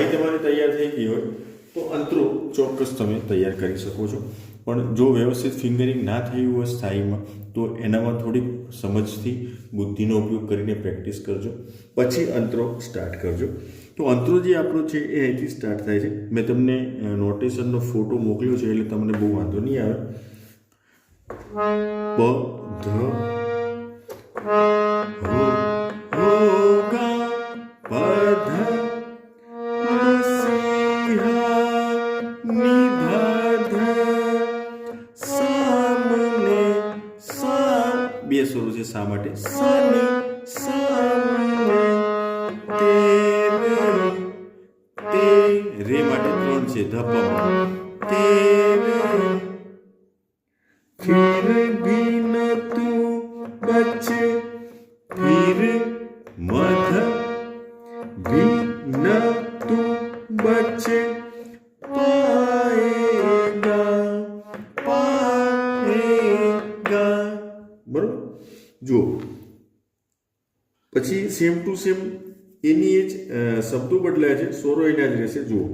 સ્થાયી તમારી તૈયાર થઈ ગઈ હોય, તો અંતરો ચોક્કસ તમે તૈયાર કરી શકો છો. પણ જો વ્યવસ્થિત ફિંગરિંગ ના થયું હોય સ્થાયીમાં તો એનામાં થોડીક સમજથી, બુદ્ધિનો ઉપયોગ કરીને પ્રેક્ટિસ કરજો. પછી અંતરો સ્ટાર્ટ કરજો. તો અંતરો જે આપણો છે, એ અહીંથી સ્ટાર્ટ થાય છે. મેં તમને નોટેશનનો ફોટો મોકલ્યો છે, એટલે તમને બહુ વાંધો નહીં આવે. પ, ધ સ્વરો છે શા માટે સાની સામને તેરે તે રે પછી સેમ ટુ સેમ એની એ જ શબ્દો બદલાયા છે. સ્વરો એના જ રહેશે. જુઓ.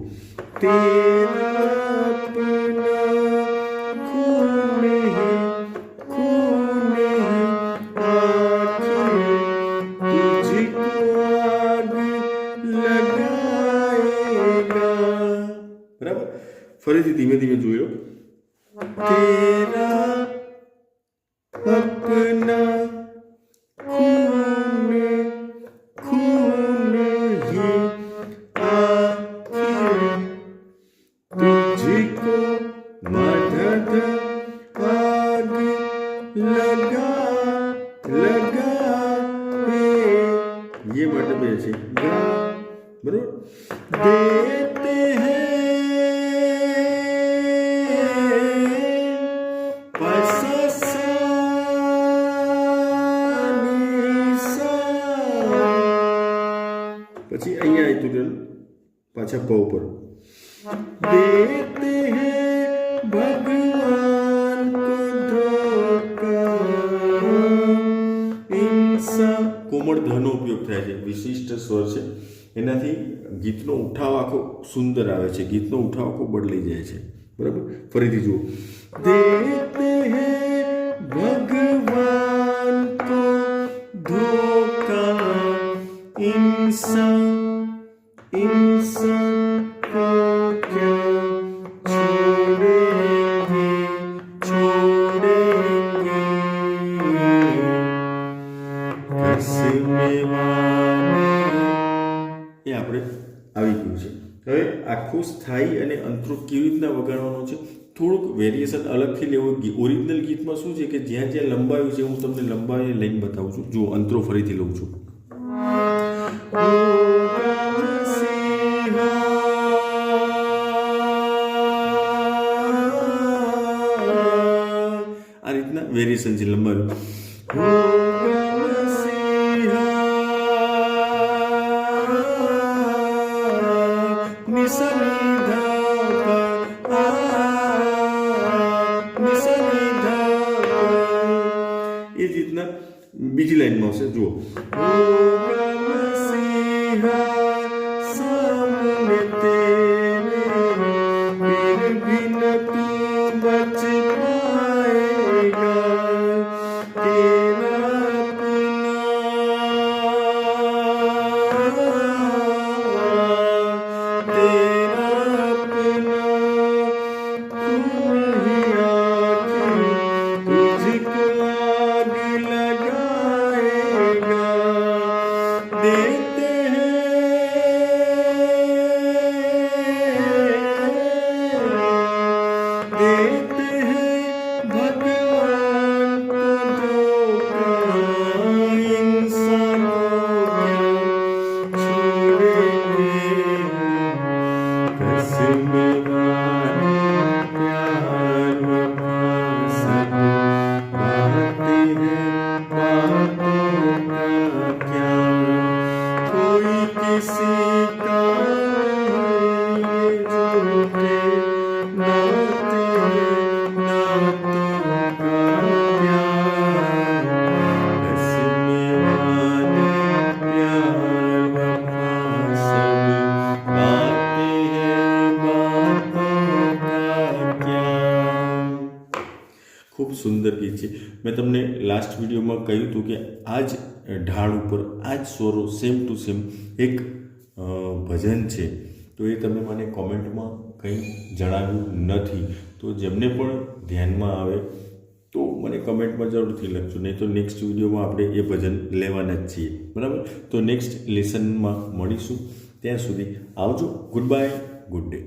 બરાબર ફરીથી ધીમે ધીમે જોઈ લો તેરા મદદ પગ લગા લગા એ વર્ડ બે છે ગા બરોબર દેતે હે પછી અહીંયા આવી તું પાછા પગ ઉપર દેતે હે કોમળ ધ્વનો ઉપયોગ થાય છે. વિશિષ્ટ સ્વર છે. એનાથી ગીતનો ઉઠાવ આખો સુંદર આવે છે. ગીતનો ઉઠાવ આખો બદલી જાય છે. બરાબર? ફરીથી જુઓ. દેતે આખું સ્થાયી અને અંતરો કેવી રીતના વગાડવાનો છે? થોડુંક વેરિએશન અલગથી લેવું. ઓરિજિનલ ગીતમાં શું છે કે જ્યાં જ્યાં લંબાયું છે, હું તમને લંબાવીને લઈને બતાવું છું. જો અંતરો ફરીથી લઉં છું. આ રીતના વેરિએશન છે, લંબાયું. બીજી લાઈનમાં આવશે જુઓ conheci. છે. મેં તમને લાસ્ટ વિડીયોમાં કહ્યું હતું કે આ જ ઢાળ ઉપર આ જ સ્વરો સેમ ટુ સેમ એક ભજન છે. તો એ તમે મને કોમેન્ટમાં કંઈ જણાવ્યું નથી. તો જેમને પણ ધ્યાનમાં આવે, તો મને કમેન્ટમાં જરૂરથી લખજો. નહીં તો નેક્સ્ટ વિડીયોમાં આપણે એ ભજન લેવાના જ છીએ. બરાબર? તો નેક્સ્ટ લેસનમાં મળીશું. ત્યાં સુધી આવજો. Good bye good day